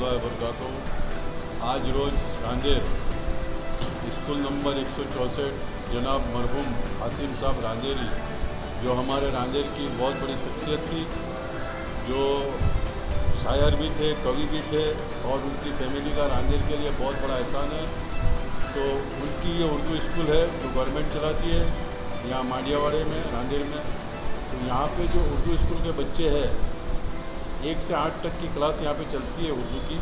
वरहमतुल्लाहि वबरकातुहू आज रोज़ Rander school number एक सौ चौंसठ, जनाब मरहूम हासिम साहब रांदेरी जो हमारे रांदेर की बहुत बड़ी शख्सियत थी, जो शायर भी थे, कवि भी थे, और उनकी फैमिली का रांदेर के लिए बहुत बड़ा एहसान है। तो उनकी ये उर्दू स्कूल है, जो गवर्नमेंट चलाती है, यहाँ मांडियावाड़े में रांदेर में। तो यहाँ पे जो उर्दू स्कूल के बच्चे हैं एक से आठ तक की क्लास यहाँ पे चलती है उर्दू की।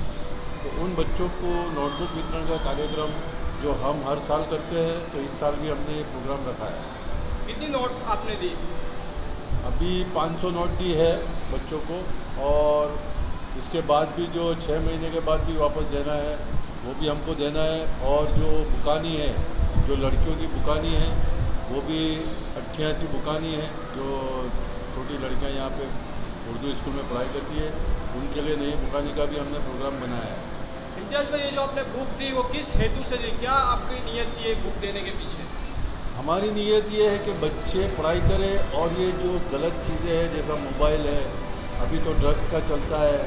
तो उन बच्चों को नोटबुक वितरण का कार्यक्रम जो हम हर साल करते हैं तो इस साल भी हमने ये प्रोग्राम रखा है। कितनी नोट आपने दी? अभी 500 नोट दी है बच्चों को और इसके बाद भी जो छः महीने के बाद भी वापस देना है वो भी हमको देना है और जो बुकानी है जो लड़कियों की बुकानी है वो भी अट्ठासी बुकानी है जो छोटी लड़कियाँ यहाँ पे उर्दू स्कूल में पढ़ाई करती है। उनके लिए नई बुकानी का भी हमने प्रोग्राम बनाया है। इम्तियाज़ भाई ये जो आपने बुक दी वो किस हेतु से दी? क्या आपकी नीयत थी ये बुक देने के पीछे? हमारी नीयत ये है कि बच्चे पढ़ाई करें और ये जो गलत चीज़ें हैं जैसा मोबाइल है अभी तो ड्रग्स का चलता है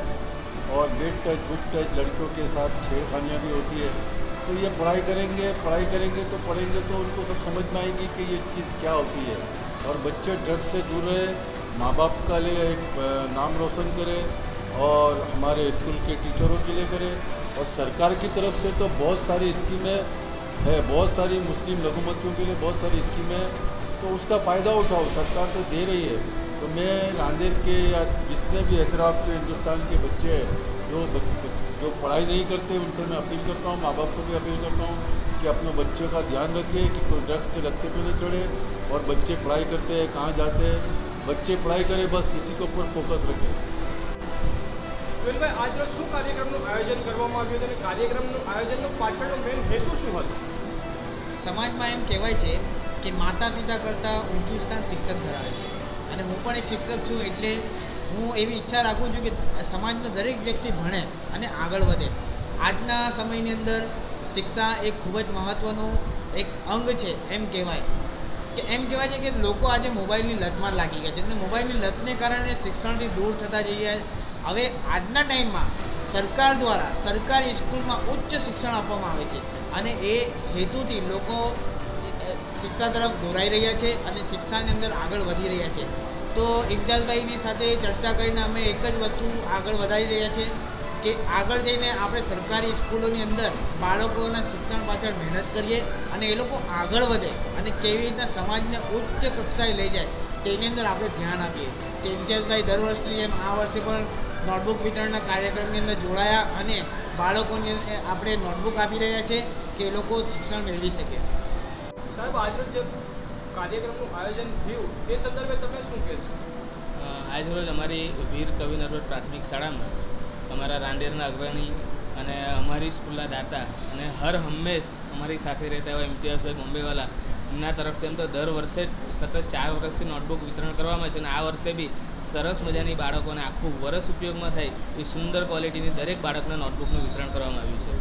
और बेड टच बुक टच लड़कियों के साथ छेड़खानियाँ भी होती है। तो ये पढ़ाई करेंगे पढ़ाई करेंगे तो पढ़ेंगे तो उनको सब समझ में आएगी कि ये चीज़ क्या होती है। और बच्चे ड्रग्स से दूर रहे माँ बाप का लिए एक नाम रोशन करें और हमारे स्कूल के टीचरों के लिए करें। और सरकार की तरफ़ से तो बहुत सारी स्कीमें है, बहुत सारी मुस्लिम लघुमतियों के लिए बहुत सारी स्कीमें। तो उसका फ़ायदा उठाओ, सरकार तो दे रही है। तो मैं रांदेर के या जितने भी एतराफ़ के हिंदुस्तान के बच्चे हैं, जो जो पढ़ाई नहीं करते, उनसे मैं अपील करता हूँ माँ बाप को भी अपील करता हूँ कि अपने बच्चों का ध्यान रखें, कि कोई ड्रग्स के लत्ते पे न चढ़े और बच्चे पढ़ाई करते हैं, कहाँ जाते हैं। बच्चे पढ़ाई करें बस इसी के ऊपर फोकस रखें સુહેલભાઈ આજ રોજ શું કાર્યક્રમનું આયોજન કરવામાં આવ્યું હતું અને કાર્યક્રમનું આયોજનનો પાછળનો મેઇન હેતુ શું હતો સમાજમાં એમ કહેવાય છે કે માતા પિતા કરતાં ઊંચું સ્થાન શિક્ષક ધરાવે છે અને હું પણ એક શિક્ષક છું એટલે હું એવી ઈચ્છા રાખું છું કે સમાજનો દરેક વ્યક્તિ ભણે અને આગળ વધે આજના સમયની અંદર શિક્ષા એક ખૂબ જ મહત્ત્વનું એક અંગ છે એમ કહેવાય કે એમ કહેવાય છે કે લોકો આજે મોબાઈલની લતમાં લાગી ગયા છે. અને મોબાઈલની લતને કારણે શિક્ષણથી દૂર થતા જઈ રહ્યા છે. હવે આજના ટાઈમમાં સરકાર દ્વારા સરકારી સ્કૂલમાં ઉચ્ચ શિક્ષણ આપવામાં આવે છે અને એ હેતુથી લોકો શિક્ષા તરફ દોરાઈ રહ્યા છે અને શિક્ષાની અંદર આગળ વધી રહ્યા છે. તો ઇમ્તિયાઝભાઈની સાથે ચર્ચા કરીને અમે એક જ વસ્તુ આગળ વધારી રહ્યા છે. કે આગળ જઈને આપણે સરકારી સ્કૂલોની અંદર બાળકોના શિક્ષણ પાછળ મહેનત કરીએ અને એ લોકો આગળ વધે અને કેવી રીતના સમાજને ઉચ્ચ કક્ષાએ લઈ જાય તેની અંદર આપણે ધ્યાન આપીએ. તો ઇમ્તિયાઝભાઈ દર વર્ષની જેમ આ વર્ષે પણ નોટબુક વિતરણના કાર્યક્રમની અંદર જોડાયા અને બાળકોને આપણે નોટબુક આપી રહ્યા છે કે એ લોકો શિક્ષણ મેળવી શકે. સાહેબ આજ જે કાર્યક્રમનું આયોજન થયું તે સંદર્ભે તમે શું કહેશો? આજરોજ અમારી વીર કવિ નરવર પ્રાથમિક શાળામાં અમારા રાંદેરના અગ્રણી અને અમારી સ્કૂલના દાતા અને હર હંમેશ અમારી સાથે રહેતા એવા ઇમ્તિયાઝભાઈ બોમ્બેવાલા. એમના તરફથી એમ તો દર વર્ષે સતત ચાર વર્ષથી નોટબુક વિતરણ કરવામાં છે અને આ વર્ષે બી સરસ મજાની બાળકોને આખું વર્ષ ઉપયોગમાં થાય એ સુંદર ક્વોલિટીની દરેક બાળકને નોટબુકનું વિતરણ કરવામાં આવ્યું છે.